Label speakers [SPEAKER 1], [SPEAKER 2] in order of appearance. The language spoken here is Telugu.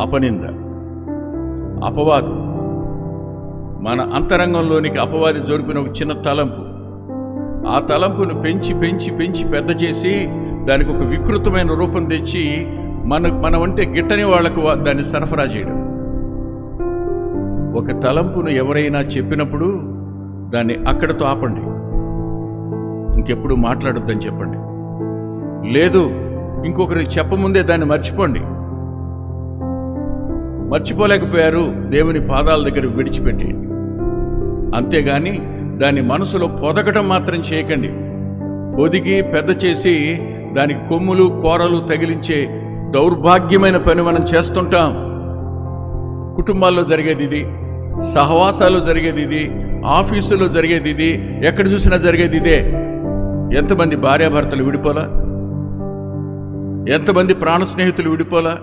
[SPEAKER 1] అపనింద అపవాదు. మన అంతరంగంలోనికి అపవాది జరిపిన ఒక చిన్న తలంపు. ఆ తలంపును పెంచి పెంచి పెంచి పెద్ద చేసి దానికి ఒక వికృతమైన రూపం తెచ్చి మన మనం అంటే గిట్టని వాళ్ళకు వా- దాన్ని సరఫరా చేయడం. ఒక తలంపును ఎవరైనా చెప్పినప్పుడు దాన్ని అక్కడతో ఆపండి. ఇంకెప్పుడు మాట్లాడొద్దని చెప్పండి. లేదు ఇంకొకరికి చెప్పముందే దాన్ని మర్చిపోండి. మర్చిపోలేకపోయారు. దేవుని పాదాల దగ్గర విడిచిపెట్టేయండి అంతేగాని దాన్ని మనసులో పొదగటం మాత్రం చేయకండి. పొదిగి పెద్ద చేసి దానికి కొమ్ములు కూరలు తగిలించే దౌర్భాగ్యమైన పని మనం చేస్తుంటాం. కుటుంబాల్లో జరిగేది ఇది. సహవాసాల్లో జరిగేది ఇది. ఆఫీసులో జరిగేది ఇది. ఎక్కడ చూసినా జరిగేది ఇదే. ఎంతమంది భార్యాభర్తలు విడిపోలా? ఎంతమంది ప్రాణ స్నేహితులు విడిపోలా?